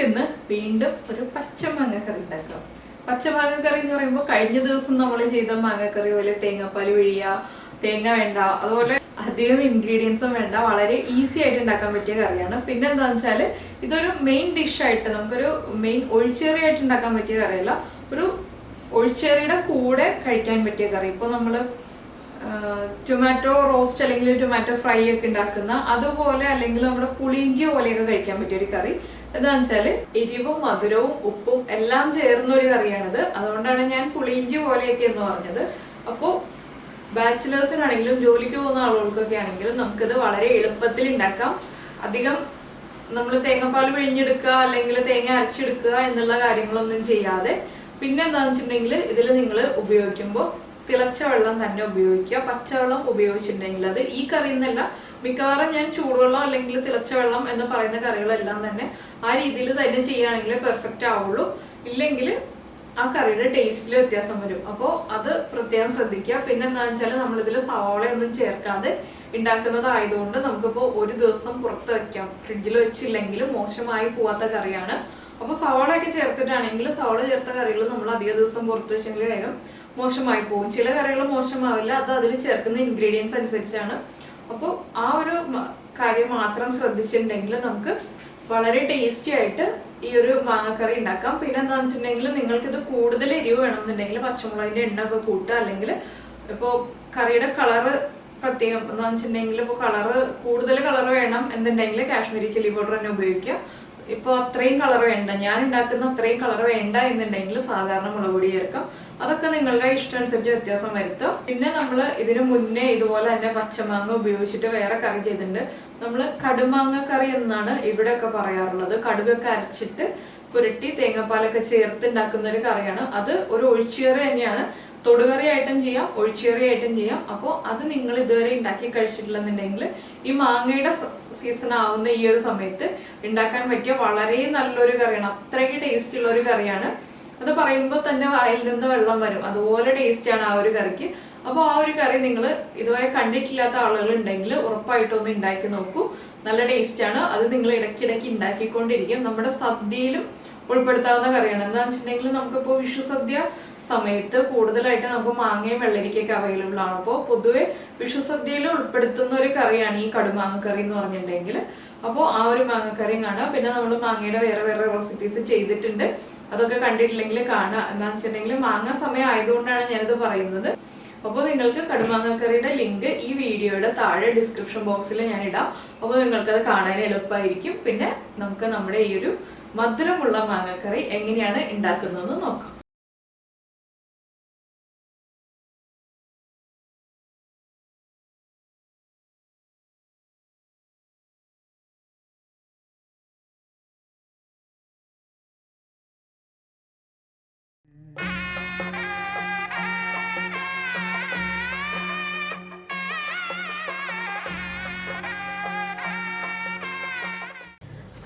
നമുക്കിന്ന് വീണ്ടും ഒരു പച്ചമാങ്ങ കറി ഉണ്ടാക്കാം. പച്ചമാങ്ങ കറി എന്ന് പറയുമ്പോൾ കഴിഞ്ഞ ദിവസം നമ്മൾ ചെയ്ത മാങ്ങക്കറി പോലെ തേങ്ങാപ്പാൽ പിഴിയുക തേങ്ങ വേണ്ട അതുപോലെ അധികം ഇൻഗ്രീഡിയൻസും വേണ്ട വളരെ ഈസി ആയിട്ട് ഉണ്ടാക്കാൻ പറ്റിയ കറിയാണ്. പിന്നെ എന്താണെന്ന് വെച്ചാൽ ഇതൊരു മെയിൻ ഡിഷായിട്ട് നമുക്കൊരു മെയിൻ ഒഴിച്ചേറി ആയിട്ട് ഉണ്ടാക്കാൻ പറ്റിയ കറിയല്ല ഒരു ഒഴിച്ചേറിയുടെ കൂടെ കഴിക്കാൻ പറ്റിയ കറി. ഇപ്പോൾ നമ്മൾ ടൊമാറ്റോ റോസ്റ്റ് അല്ലെങ്കിൽ ടൊമാറ്റോ ഫ്രൈ ഒക്കെ ഉണ്ടാക്കുന്ന അതുപോലെ അല്ലെങ്കിൽ നമ്മുടെ പുളിഞ്ചി പോലെയൊക്കെ കഴിക്കാൻ പറ്റിയ ഒരു കറി. എന്താണെന്ന് വെച്ചാൽ എരിവും മധുരവും ഉപ്പും എല്ലാം ചേർന്ന ഒരു കറിയാണിത്. അതുകൊണ്ടാണ് ഞാൻ പുളിയിഞ്ചി പോലെയൊക്കെ എന്ന് പറഞ്ഞത്. അപ്പോൾ ബാച്ചിലേഴ്സിനാണെങ്കിലും ജോലിക്ക് പോകുന്ന ആളുകൾക്കൊക്കെ ആണെങ്കിലും നമുക്കിത് വളരെ എളുപ്പത്തിൽ ഉണ്ടാക്കാം. അധികം നമ്മൾ തേങ്ങാപ്പാൽ പിഴിഞ്ഞെടുക്കുക അല്ലെങ്കിൽ തേങ്ങ അരച്ചെടുക്കുക എന്നുള്ള കാര്യങ്ങളൊന്നും ചെയ്യാതെ. പിന്നെ എന്താണെന്ന് വെച്ചിട്ടുണ്ടെങ്കിൽ ഇതിൽ നിങ്ങൾ ഉപയോഗിക്കുമ്പോൾ തിളച്ച വെള്ളം തന്നെ ഉപയോഗിക്കുക. പച്ചവെള്ളം ഉപയോഗിച്ചിട്ടുണ്ടെങ്കിൽ അത് ഈ കറിയിൽ എന്നല്ല മിക്കവാറും ഞാൻ ചൂടുവെള്ളം അല്ലെങ്കിൽ തിളച്ച വെള്ളം എന്ന് പറയുന്ന കറികളെല്ലാം തന്നെ ആ രീതിയിൽ തന്നെ ചെയ്യുകയാണെങ്കിൽ പെർഫെക്റ്റ് ആവുള്ളൂ. ഇല്ലെങ്കിൽ ആ കറിയുടെ ടേസ്റ്റിൽ വ്യത്യാസം വരും. അപ്പോൾ അത് പ്രത്യേകം ശ്രദ്ധിക്കുക. പിന്നെ എന്താണെന്ന് വെച്ചാൽ നമ്മളിതിൽ സവാളയൊന്നും ചേർക്കാതെ ഉണ്ടാക്കുന്നതായതുകൊണ്ട് നമുക്കിപ്പോൾ ഒരു ദിവസം പുറത്ത് വയ്ക്കാം ഫ്രിഡ്ജിൽ വെച്ചില്ലെങ്കിലും മോശമായി പോവാത്ത കറിയാണ്. അപ്പോൾ സവാളയൊക്കെ ചേർത്തിട്ടാണെങ്കിൽ സവാള ചേർത്ത കറികൾ നമ്മൾ അധിക ദിവസം പുറത്ത് വെച്ചെങ്കിൽ വേഗം മോശമായി പോകും ചില കറികൾ മോശമാവില്ല. അത് അതിൽ ചേർക്കുന്ന ഇൻഗ്രീഡിയൻസ് അനുസരിച്ചാണ് അപ്പോൾ ആ ഒരു കാര്യം മാത്രം ശ്രദ്ധിച്ചിട്ടുണ്ടെങ്കിൽ നമുക്ക് വളരെ ടേസ്റ്റി ആയിട്ട് ഈ ഒരു മാങ്ങക്കറി ഉണ്ടാക്കാം. പിന്നെ എന്താണെന്ന് വെച്ചിട്ടുണ്ടെങ്കിൽ നിങ്ങൾക്ക് ഇത് കൂടുതൽ എരിവ് വേണമെന്നുണ്ടെങ്കിൽ പച്ചമുളകിന്റെ എണ്ണ ഒക്കെ കൂട്ടുക. അല്ലെങ്കിൽ ഇപ്പോൾ കറിയുടെ കളറ് പ്രത്യേകം എന്താണെന്ന് വെച്ചിട്ടുണ്ടെങ്കിൽ ഇപ്പോൾ കളറ് കൂടുതൽ കളർ വേണം എന്നുണ്ടെങ്കിൽ കാശ്മീരി ചില്ലി പൗഡർ തന്നെ ഉപയോഗിക്കുക. ഇപ്പോൾ അത്രയും കളർ വേണ്ട. ഞാൻ ഉണ്ടാക്കുന്ന അത്രയും കളർ വേണ്ട എന്നുണ്ടെങ്കിൽ സാധാരണ മുളക് പൊടി ചേർക്കാം. അതൊക്കെ നിങ്ങളുടെ ഇഷ്ടം അനുസരിച്ച് വ്യത്യാസം വരുത്തും. പിന്നെ നമ്മൾ ഇതിനു മുന്നേ ഇതുപോലെ തന്നെ പച്ചമാങ്ങ ഉപയോഗിച്ചിട്ട് വേറെ കറി ചെയ്തിട്ടുണ്ട്. നമ്മൾ കടുമാങ്ങ കറി എന്നാണ് ഇവിടെയൊക്കെ പറയാറുള്ളത്. കടുകൊക്കെ അരച്ചിട്ട് പുരട്ടി തേങ്ങാപ്പാലൊക്കെ ചേർത്ത് ഉണ്ടാക്കുന്ന ഒരു കറിയാണ്. അത് ഒരു ഒഴിച്ചുകറി തന്നെയാണ്. തൊടുകറി ആയിട്ടും ചെയ്യാം ഒഴിച്ചുകറിയായിട്ടും ചെയ്യാം. അപ്പോൾ അത് നിങ്ങൾ ഇതുവരെ ഉണ്ടാക്കി കഴിച്ചിട്ടില്ലെന്നുണ്ടെങ്കിൽ ഈ മാങ്ങയുടെ സീസൺ ആവുന്ന ഈ ഒരു സമയത്ത് ഉണ്ടാക്കാൻ പറ്റിയ വളരെ നല്ലൊരു കറിയാണ്. അത്രയ്ക്ക് ടേസ്റ്റ് ഉള്ള ഒരു കറിയാണ്. അത് പറയുമ്പോൾ തന്നെ വായിൽ നിന്ന് വെള്ളം വരും. അതുപോലെ ടേസ്റ്റാണ് ആ ഒരു കറിക്ക്. അപ്പോൾ ആ ഒരു കറി നിങ്ങൾ ഇതുവരെ കണ്ടിട്ടില്ലാത്ത ആളുകൾ ഉണ്ടെങ്കിൽ ഉറപ്പായിട്ടും ഉണ്ടാക്കി നോക്കൂ. നല്ല ടേസ്റ്റാണ് അത് നിങ്ങൾ ഇടയ്ക്കിടയ്ക്ക് ഉണ്ടാക്കിക്കൊണ്ടിരിക്കും നമ്മുടെ സദ്യയിലും ഉൾപ്പെടുത്താവുന്ന കറിയാണ്. എന്താണെന്ന് വെച്ചിട്ടുണ്ടെങ്കിൽ നമുക്കിപ്പോൾ വിഷു സദ്യ സമയത്ത് കൂടുതലായിട്ട് നമുക്ക് മാങ്ങയും വെള്ളരിക്കൊക്കെ അവൈലബിൾ ആണ്. അപ്പോൾ പൊതുവെ വിഷു സദ്യയിൽ ഉൾപ്പെടുത്തുന്ന ഒരു കറിയാണ് ഈ കടുമാങ്ങക്കറി എന്ന് പറഞ്ഞിട്ടുണ്ടെങ്കിൽ. അപ്പോൾ ആ ഒരു മാങ്ങക്കറിയും കാണാം. പിന്നെ നമ്മൾ മാങ്ങയുടെ വേറെ വേറെ റെസിപ്പീസ് ചെയ്തിട്ടുണ്ട്. അതൊക്കെ കണ്ടിട്ടില്ലെങ്കിൽ കാണുക. എന്താണെന്ന് വെച്ചിട്ടുണ്ടെങ്കിൽ മാങ്ങ സമയം ആയതുകൊണ്ടാണ് ഞാനിത് പറയുന്നത്. അപ്പോൾ നിങ്ങൾക്ക് കടുമാങ്ങക്കറിയുടെ ലിങ്ക് ഈ വീഡിയോയുടെ താഴെ ഡിസ്ക്രിപ്ഷൻ ബോക്സിൽ ഞാൻ ഇടാം അപ്പോൾ നിങ്ങൾക്കത് കാണാൻ എളുപ്പമായിരിക്കും. പിന്നെ നമുക്ക് നമ്മുടെ ഈ ഒരു മധുരമുള്ള മാങ്ങക്കറി എങ്ങനെയാണ് ഉണ്ടാക്കുന്നതെന്ന് നോക്കാം.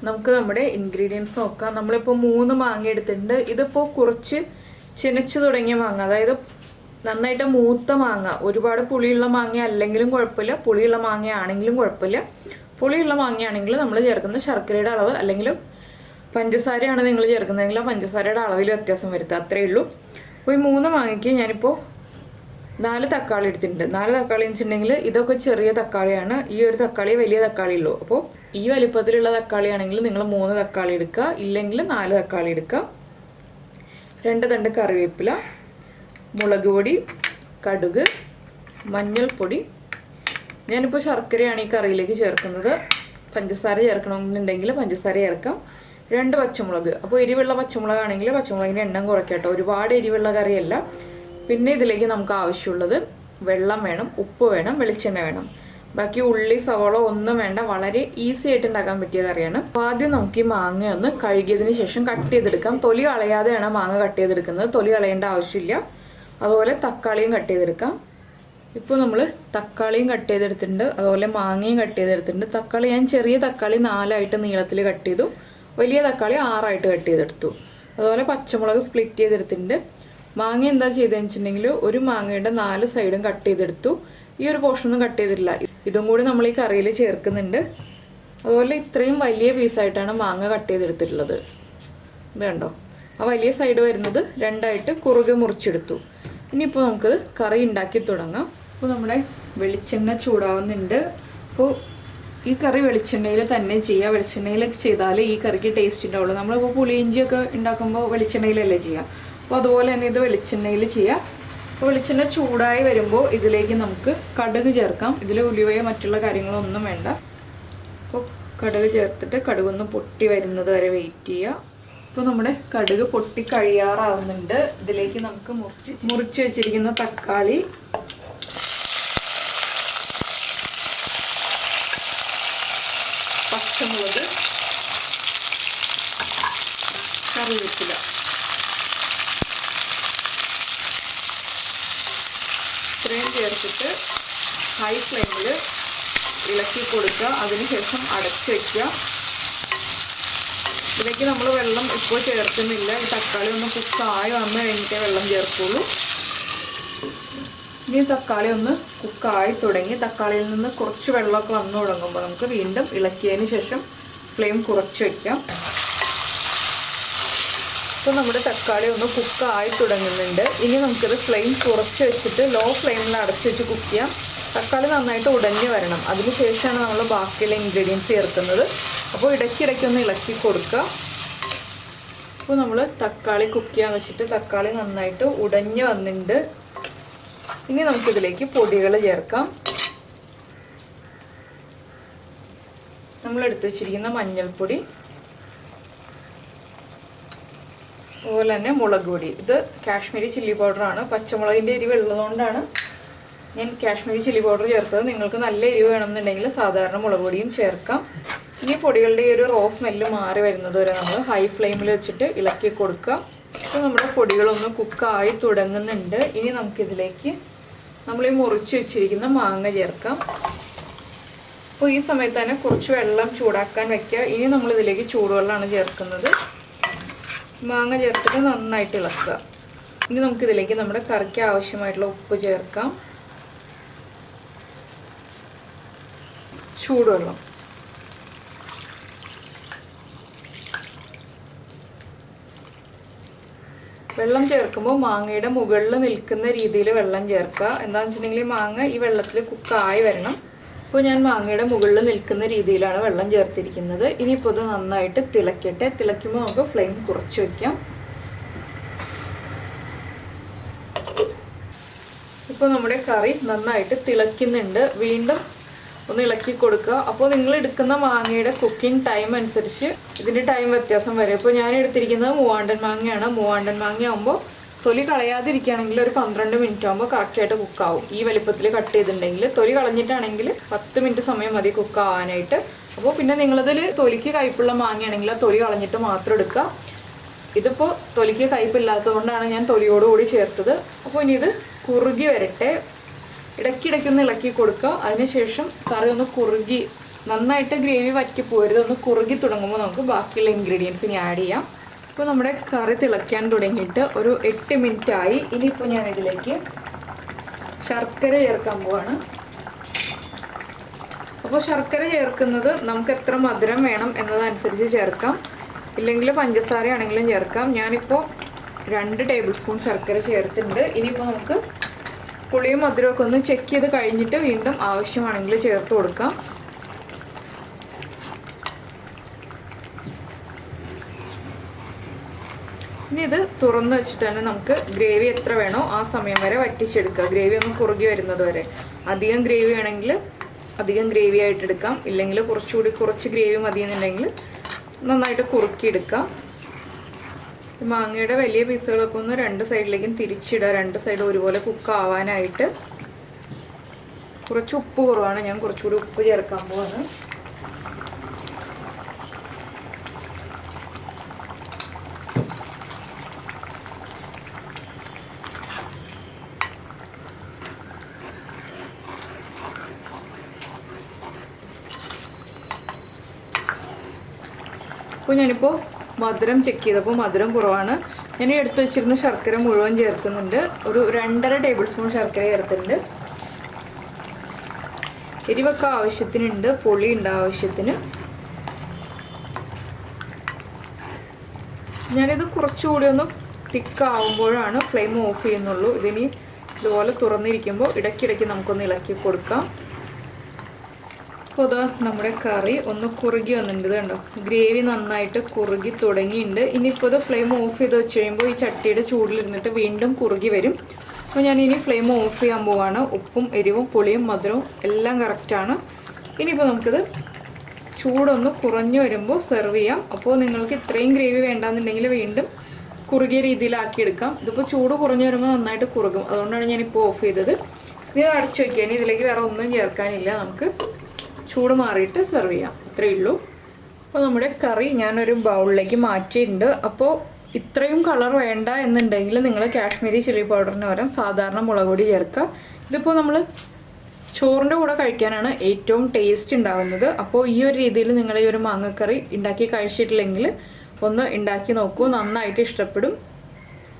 നമുക്ക് നമ്മുടെ ഇൻഗ്രീഡിയൻസ് നോക്കാം. നമ്മളിപ്പോൾ മൂന്ന് മാങ്ങ എടുത്തിട്ടുണ്ട്. ഇതിപ്പോൾ കുറച്ച് ചിനച്ചു തുടങ്ങിയ മാങ്ങ അതായത് നന്നായിട്ട് മൂത്ത മാങ്ങ. ഒരുപാട് പുളിയുള്ള മാങ്ങ അല്ലെങ്കിലും കുഴപ്പമില്ല. പുളിയുള്ള മാങ്ങ ആണെങ്കിലും കുഴപ്പമില്ല. പുളിയുള്ള മാങ്ങയാണെങ്കിൽ നമ്മൾ ചേർക്കുന്ന ശർക്കരയുടെ അളവ് അല്ലെങ്കിലും പഞ്ചസാരയാണ് നിങ്ങൾ ചേർക്കുന്നതെങ്കിൽ ആ പഞ്ചസാരയുടെ അളവിൽ വ്യത്യാസം വരുത്തുക. അത്രയേ ഉള്ളൂ. അപ്പോൾ ഈ മൂന്ന് മാങ്ങയ്ക്ക് ഞാനിപ്പോൾ നാല് തക്കാളി എടുത്തിട്ടുണ്ട്. നാല് തക്കാളി വെച്ചിട്ടുണ്ടെങ്കിൽ ഇതൊക്കെ ചെറിയ തക്കാളിയാണ്. ഈ ഒരു തക്കാളി വലിയ തക്കാളി ഉള്ളൂ. അപ്പോൾ ഈ വലിപ്പത്തിലുള്ള തക്കാളി ആണെങ്കിൽ നിങ്ങൾ മൂന്ന് തക്കാളി എടുക്കുക ഇല്ലെങ്കിൽ നാല് തക്കാളി എടുക്കുക രണ്ട് തണ്ട് കറിവേപ്പില മുളക് പൊടി കടുക് മഞ്ഞൾപ്പൊടി. ഞാനിപ്പോൾ ശർക്കരയാണ് ഈ കറിയിലേക്ക് ചേർക്കുന്നത്. പഞ്ചസാര ചേർക്കണമെന്നുണ്ടെങ്കിൽ പഞ്ചസാര ചേർക്കാം. രണ്ട് പച്ചമുളക്. അപ്പോൾ എരിവുള്ള പച്ചമുളകാണെങ്കിൽ പച്ചമുളകിന്റെ എണ്ണം കുറയ്ക്കട്ടോ ഒരുപാട് എരിവുള്ള കറിയല്ല. പിന്നെ ഇതിലേക്ക് നമുക്ക് ആവശ്യമുള്ളത് വെള്ളം വേണം ഉപ്പ് വേണം വെളിച്ചെണ്ണ വേണം. ബാക്കി ഉള്ളി സവോള ഒന്നും വേണ്ട. വളരെ ഈസി ആയിട്ട് ഉണ്ടാക്കാൻ പറ്റിയ കറിയാണ്. അപ്പോൾ ആദ്യം നമുക്ക് ഈ മാങ്ങ ഒന്ന് കഴുകിയതിന് ശേഷം കട്ട് ചെയ്തെടുക്കാം. തൊലി കളയാതെയാണ് മാങ്ങ കട്ട് ചെയ്തെടുക്കുന്നത്. തൊലി കളയേണ്ട ആവശ്യമില്ല. അതുപോലെ തക്കാളിയും കട്ട് ചെയ്തെടുക്കാം. ഇപ്പോൾ നമ്മൾ തക്കാളിയും കട്ട് ചെയ്തെടുത്തിട്ടുണ്ട്. അതുപോലെ മാങ്ങയും കട്ട് ചെയ്തെടുത്തിട്ടുണ്ട്. തക്കാളി ഞാൻ ചെറിയ തക്കാളി നാലായിട്ട് നീളത്തിൽ കട്ട് ചെയ്തു. വലിയ തക്കാളി ആറായിട്ട് കട്ട് ചെയ്തെടുത്തു. അതുപോലെ പച്ചമുളക് സ്പ്ലിറ്റ് ചെയ്തെടുത്തിട്ടുണ്ട്. മാങ്ങ എന്താ ചെയ്തതെന്ന് വെച്ചിട്ടുണ്ടെങ്കിൽ ഒരു മാങ്ങയുടെ നാല് സൈഡും കട്ട് ചെയ്തെടുത്തു. ഈ ഒരു പോർഷനൊന്നും കട്ട് ചെയ്തിട്ടില്ല. ഇതും കൂടി നമ്മൾ ഈ കറിയിൽ ചേർക്കുന്നുണ്ട്. അതുപോലെ ഇത്രയും വലിയ പീസായിട്ടാണ് മാങ്ങ കട്ട് ചെയ്തെടുത്തിട്ടുള്ളത്. ഇത് കണ്ടോ? ആ വലിയ സൈഡ് വരുന്നത് രണ്ടായിട്ട് കുറുകെ മുറിച്ചെടുത്തു. ഇനിയിപ്പോൾ നമുക്ക് കറി ഉണ്ടാക്കി തുടങ്ങാം. അപ്പോൾ നമ്മുടെ വെളിച്ചെണ്ണ ചൂടാവുന്നുണ്ട്. അപ്പോൾ ഈ കറി വെളിച്ചെണ്ണയിൽ തന്നെ ചെയ്യുക വെളിച്ചെണ്ണയിൽ ചെയ്താലേ ഈ കറിക്ക് ടേസ്റ്റ് ഉണ്ടാവുള്ളൂ. നമ്മളിപ്പോൾ പുളിയിഞ്ചിയൊക്കെ ഉണ്ടാക്കുമ്പോൾ വെളിച്ചെണ്ണയിലല്ലേ ചെയ്യുക അപ്പോൾ അതുപോലെ തന്നെ ഇത് വെളിച്ചെണ്ണയിൽ അപ്പോൾ വെളിച്ചെണ്ണ ചൂടായി വരുമ്പോൾ ഇതിലേക്ക് നമുക്ക് കടുക് ചേർക്കാം. ഇതിൽ ഉലുവയോ മറ്റുള്ള കാര്യങ്ങളൊന്നും വേണ്ട. അപ്പോൾ കടുക് ചേർത്തിട്ട് കടുക് ഒന്ന് പൊട്ടി വരുന്നത് വരെ വെയിറ്റ് ചെയ്യുക ഇപ്പോൾ നമ്മുടെ കടുക് പൊട്ടി കഴിയാറാവുന്നുണ്ട്. ഇതിലേക്ക് നമുക്ക് മുറിച്ച് മുറിച്ച് വെച്ചിരിക്കുന്ന തക്കാളി. പച്ചമുളക്. കറിവേപ്പില. ഇത്രയും ചേർത്തിട്ട് ഹൈ ഫ്ലെയിമിൽ ഇളക്കി കൊടുക്കുക. അതിനുശേഷം അടച്ചു വയ്ക്കുക ഇതിലേക്ക് നമ്മൾ വെള്ളം ഇപ്പോൾ ചേർക്കുന്നില്ല. ഈ തക്കാളി ഒന്ന് കുക്കായി വന്നു കഴിഞ്ഞിട്ടേ വെള്ളം ചേർക്കുള്ളൂ. ഇനി തക്കാളി ഒന്ന് കുക്കായി തുടങ്ങി. തക്കാളിയിൽ നിന്ന് കുറച്ച് വെള്ളമൊക്കെ വന്നു തുടങ്ങുമ്പോൾ നമുക്ക് വീണ്ടും ഇളക്കിയതിന് ശേഷം ഫ്ലെയിം കുറച്ച് വയ്ക്കാം ഇപ്പോൾ നമ്മുടെ തക്കാളി ഒന്ന് കുക്കായി തുടങ്ങുന്നുണ്ട്. ഇനി നമുക്കിത് ഫ്ലെയിം കുറച്ച് വെച്ചിട്ട് ലോ ഫ്ലെയിമിൽ അടച്ചു വെച്ച് കുക്ക് ചെയ്യാം. തക്കാളി നന്നായിട്ട് ഉടഞ്ഞു വരണം. അതിനുശേഷമാണ് നമ്മൾ ബാക്കിയുള്ള ഇൻഗ്രീഡിയൻസ് ചേർക്കുന്നത്. അപ്പോൾ ഇടയ്ക്കിടയ്ക്ക് ഒന്ന് ഇളക്കി കൊടുക്കുക. അപ്പോൾ നമ്മൾ തക്കാളി കുക്ക് ചെയ്യാൻ വെച്ചിട്ട് തക്കാളി നന്നായിട്ട് ഉടഞ്ഞു വന്നിട്ടുണ്ട്. ഇനി നമുക്കിതിലേക്ക് പൊടികൾ ചേർക്കാം. നമ്മൾ വെച്ചിരിക്കുന്ന മഞ്ഞൾപ്പൊടി. അതുപോലെ തന്നെ മുളക് പൊടി. ഇത് കാശ്മീരി ചില്ലി പൗഡറാണ്. പച്ചമുളകിന്റെ എരിവ് ഉള്ളതുകൊണ്ടാണ് ഞാൻ കാശ്മീരി ചില്ലി പൗഡർ ചേർത്തത്. നിങ്ങൾക്ക് നല്ല എരിവ് വേണമെന്നുണ്ടെങ്കിൽ സാധാരണ മുളക് പൊടിയും ചേർക്കാം. ഇനി പൊടികളുടെ ഈ ഒരു റോ സ്മെല്ല് മാറി വരുന്നത് വരെ നമ്മൾ ഹൈ ഫ്ലെയിമിൽ വെച്ചിട്ട് ഇളക്കി കൊടുക്കുക ഇപ്പോൾ നമ്മുടെ പൊടികളൊന്ന് കുക്കായി തുടങ്ങുന്നുണ്ട്. ഇനി നമുക്കിതിലേക്ക് നമ്മൾ ഈ മുറിച്ച് വെച്ചിരിക്കുന്ന മാങ്ങ ചേർക്കാം. അപ്പോൾ ഈ സമയത്ത് തന്നെ കുറച്ച് വെള്ളം ചൂടാക്കാൻ വയ്ക്കുക ഇനി നമ്മളിതിലേക്ക് ചൂടുവെള്ളമാണ് ചേർക്കുന്നത്. മാങ്ങ ചേർത്തിട്ട് നന്നായിട്ട് ഇളക്കുക. ഇനി നമുക്കിതിലേക്ക് നമ്മുടെ കറിക്ക് ആവശ്യമായിട്ടുള്ള ഉപ്പ് ചേർക്കാം. ചൂടുവെള്ളം. വെള്ളം ചേർക്കുമ്പോൾ മാങ്ങയുടെ മുകളിൽ നിൽക്കുന്ന രീതിയിൽ വെള്ളം ചേർക്കുക. എന്താണെന്ന് വെച്ചിട്ടുണ്ടെങ്കിൽ മാങ്ങ ഈ വെള്ളത്തിൽ കുക്കായി വരണം. അപ്പോൾ ഞാൻ മാങ്ങയുടെ മുകളിൽ നിൽക്കുന്ന രീതിയിലാണ് വെള്ളം ചേർത്തിരിക്കുന്നത്. ഇനിയിപ്പോൾ ഇത് നന്നായിട്ട് തിളക്കട്ടെ. തിളയ്ക്കുമ്പോൾ നമുക്ക് ഫ്ലെയിം കുറച്ച് വയ്ക്കാം ഇപ്പോൾ നമ്മുടെ കറി നന്നായിട്ട് തിളയ്ക്കുന്നുണ്ട്. വീണ്ടും ഒന്ന് ഇളക്കി കൊടുക്കുക. അപ്പോൾ നിങ്ങൾ എടുക്കുന്ന മാങ്ങയുടെ കുക്കിംഗ് ടൈം അനുസരിച്ച് ഇതിന്റെ ടൈം വ്യത്യാസം വരും. ഇപ്പോൾ ഞാൻ എടുത്തിരിക്കുന്നത് മൂവാണ്ടൻ മാങ്ങയാണ്. മൂവാണ്ടൻ മാങ്ങ ആകുമ്പോൾ തൊലി കളയാതിരിക്കുകയാണെങ്കിൽ ഒരു പന്ത്രണ്ട് മിനിറ്റ് ആകുമ്പോൾ കറക്റ്റായിട്ട് കുക്കാവും ഈ വലിപ്പത്തിൽ കട്ട് ചെയ്തിട്ടുണ്ടെങ്കിൽ തൊലി കളഞ്ഞിട്ടാണെങ്കിൽ പത്ത് മിനിറ്റ് സമയം മതി കുക്ക് ആവാനായിട്ട്. അപ്പോൾ പിന്നെ നിങ്ങളതിൽ തൊലിക്ക് കയ്പുള്ള മാങ്ങയാണെങ്കിൽ ആ തൊലി കളഞ്ഞിട്ട് മാത്രം എടുക്കുക. ഇതിപ്പോൾ തൊലിക്ക് കയ്പില്ലാത്തതുകൊണ്ടാണ് ഞാൻ തൊലിയോടുകൂടി ചേർത്തത്. അപ്പോൾ ഇനി ഇത് കുറുകി വരട്ടെ. ഇടയ്ക്കിടയ്ക്ക് ഒന്ന് ഇളക്കി കൊടുക്കുക. അതിനുശേഷം കറി ഒന്ന് കുറുകി നന്നായിട്ട് ഗ്രേവി വറ്റി പോരുത് ഒന്ന് കുറുകി തുടങ്ങുമ്പോൾ നമുക്ക് ബാക്കിയുള്ള ഇൻഗ്രീഡിയൻസ് ഇനി ആഡ് ചെയ്യാം. ഇപ്പോൾ നമ്മുടെ കറി തിളയ്ക്കാൻ തുടങ്ങിയിട്ട് ഒരു എട്ട് മിനിറ്റ് ആയി ഇനിയിപ്പോൾ ഞാൻ ഇതിലേക്ക് ശർക്കര ചേർക്കാൻ പോവാണ്. അപ്പോൾ ശർക്കര ചേർക്കുന്നത് നമുക്ക് എത്ര മധുരം വേണം എന്നതനുസരിച്ച് ചേർക്കാം. ഇല്ലെങ്കിൽ പഞ്ചസാര ആണെങ്കിലും ചേർക്കാം. ഞാനിപ്പോൾ രണ്ട് ടേബിൾ സ്പൂൺ ശർക്കര ചേർത്തിട്ടുണ്ട്. ഇനിയിപ്പോൾ നമുക്ക് പുളിയും മധുരമൊക്കെ ഒന്ന് ചെക്ക് ചെയ്ത് കഴിഞ്ഞിട്ട് വീണ്ടും ആവശ്യമാണെങ്കിൽ ചേർത്ത് കൊടുക്കാം. ഇനി ഇത് തുറന്ന് വെച്ചിട്ട് തന്നെ നമുക്ക് ഗ്രേവി എത്ര വേണോ ആ സമയം വരെ വറ്റിച്ചെടുക്കുക. ഗ്രേവി ഒന്ന് കുറുകി വരുന്നത് വരെ. അധികം ഗ്രേവി ആണെങ്കിൽ അധികം ഗ്രേവി ആയിട്ട് എടുക്കാം. ഇല്ലെങ്കിൽ കുറച്ചുകൂടി കുറച്ച് ഗ്രേവി മതി എന്നുണ്ടെങ്കിൽ നന്നായിട്ട് കുറുക്കിയെടുക്കാം. മാങ്ങയുടെ വലിയ പീസുകളൊക്കെ ഒന്ന് രണ്ട് സൈഡിലേക്കും തിരിച്ചിടുക. രണ്ട് സൈഡും ഒരുപോലെ കുക്ക് ആവാനായിട്ട് കുറച്ച് ഉപ്പ് കുറവാണ്. ഞാൻ കുറച്ചുകൂടി ഉപ്പ് ചേർക്കാൻ പോവാണ്. അപ്പോൾ ഞാനിപ്പോൾ മധുരം ചെക്ക് ചെയ്തപ്പോൾ മധുരം കുറവാണ്. ഞാൻ എടുത്തു വെച്ചിരുന്ന ശർക്കര മുഴുവൻ ചേർക്കുന്നുണ്ട്. ഒരു രണ്ടര ടേബിൾ സ്പൂൺ ശർക്കര ചേർത്തിട്ടുണ്ട്. എരിവൊക്കെ ആവശ്യത്തിനുണ്ട്. പുളി ഉണ്ട് ആവശ്യത്തിന്. ഞാനിത് കുറച്ചുകൂടി ഒന്ന് തിക്കാവുമ്പോഴാണ് ഫ്ലെയിം ഓഫ് ചെയ്യുന്നുള്ളൂ. ഇതിനി ഇതുപോലെ തുറന്നിരിക്കുമ്പോൾ ഇടയ്ക്കിടയ്ക്ക് നമുക്കൊന്ന് ഇളക്കി കൊടുക്കാം. അപ്പോൾ അതാ നമ്മുടെ കറി ഒന്ന് കുറുകി വന്നിട്ടുണ്ട്. കണ്ടോ? ഗ്രേവി നന്നായിട്ട് കുറുകി തുടങ്ങിയിട്ടുണ്ട്. ഇനിയിപ്പോൾ ഇത് ഫ്ലെയിം ഓഫ് ചെയ്ത് വെച്ച് കഴിയുമ്പോൾ ഈ ചട്ടിയുടെ ചൂടിലിരുന്നിട്ട് വീണ്ടും കുറുകി വരും. അപ്പോൾ ഞാൻ ഇനി ഫ്ലെയിം ഓഫ് ചെയ്യാൻ പോവാണ്. ഉപ്പും എരിവും പുളിയും മധുരവും എല്ലാം കറക്റ്റാണ് ഇനിയിപ്പോൾ നമുക്കിത് ചൂടൊന്ന് കുറഞ്ഞു വരുമ്പോൾ സെർവ് ചെയ്യാം. അപ്പോൾ നിങ്ങൾക്ക് ഇത്രയും ഗ്രേവി വേണ്ടാന്നുണ്ടെങ്കിൽ വീണ്ടും കുറുകിയ രീതിയിലാക്കി എടുക്കാം. ഇതിപ്പോൾ ചൂട് കുറഞ്ഞു വരുമ്പോൾ നന്നായിട്ട് കുറുകും. അതുകൊണ്ടാണ് ഞാനിപ്പോൾ ഓഫ് ചെയ്തത്. ഇത് അടച്ചു വയ്ക്കുക ഇനി ഇതിലേക്ക് വേറെ ഒന്നും ചേർക്കാനില്ല. നമുക്ക് ചൂട് മാറിയിട്ട് സെർവ് ചെയ്യാം. ഇത്രയേ ഉള്ളൂ. അപ്പോൾ നമ്മുടെ കറി ഞാനൊരു ബൗളിലേക്ക് മാറ്റിയിട്ടുണ്ട്. അപ്പോൾ ഇത്രയും കളർ വേണ്ട എന്നുണ്ടെങ്കിൽ നിങ്ങൾ കാശ്മീരി ചില്ലി പൗഡറിന് പകരം സാധാരണ മുളക് പൊടി ചേർക്കുക. ഇതിപ്പോൾ നമ്മൾ ചോറിന്റെ കൂടെ കഴിക്കാനാണ് ഏറ്റവും ടേസ്റ്റ് ഉണ്ടാകുന്നത്. അപ്പോൾ ഈ ഒരു രീതിയിൽ നിങ്ങൾ ഈ ഒരു മാങ്ങക്കറി ഉണ്ടാക്കി കഴിച്ചിട്ടില്ലെങ്കിൽ ഒന്ന് ഉണ്ടാക്കി നോക്കൂ. നന്നായിട്ട് ഇഷ്ടപ്പെടും.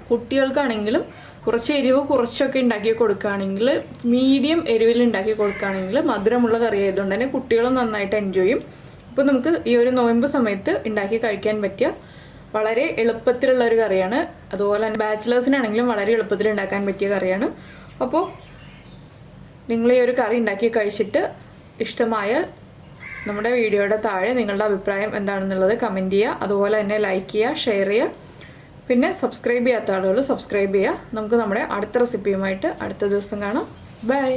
കുട്ടികൾക്കാണെങ്കിലും കുറച്ച് എരിവ് കുറച്ചൊക്കെ ഉണ്ടാക്കി കൊടുക്കുകയാണെങ്കിൽ മീഡിയം എരിവിൽ ഉണ്ടാക്കി കൊടുക്കുകയാണെങ്കിൽ മധുരമുള്ള കറി ആയതുകൊണ്ട് തന്നെ കുട്ടികളും നന്നായിട്ട് എൻജോയ് ചെയ്യും. അപ്പോൾ നമുക്ക് ഈ ഒരു നോയമ്പ് സമയത്ത് ഉണ്ടാക്കി കഴിക്കാൻ പറ്റിയ വളരെ എളുപ്പത്തിലുള്ള ഒരു കറിയാണ്. അതുപോലെ തന്നെ ബാച്ചിലേഴ്സിനാണെങ്കിലും വളരെ എളുപ്പത്തിൽ ഉണ്ടാക്കാൻ പറ്റിയ കറിയാണ്. അപ്പോൾ നിങ്ങൾ ഈ ഒരു കറി ഉണ്ടാക്കി കഴിച്ചിട്ട് ഇഷ്ടമായ നമ്മുടെ വീഡിയോയുടെ താഴെ നിങ്ങളുടെ അഭിപ്രായം എന്താണെന്നുള്ളത് കമന്റ് ചെയ്യുക. അതുപോലെ തന്നെ ലൈക്ക് ചെയ്യുക ഷെയർ ചെയ്യുക. പിന്നെ സബ്സ്ക്രൈബ് ചെയ്യാത്ത ആളുകൾ സബ്സ്ക്രൈബ് ചെയ്യുക. നമുക്ക് നമ്മുടെ അടുത്ത റെസിപ്പിയുമായിട്ട് അടുത്ത ദിവസം കാണാം. ബൈ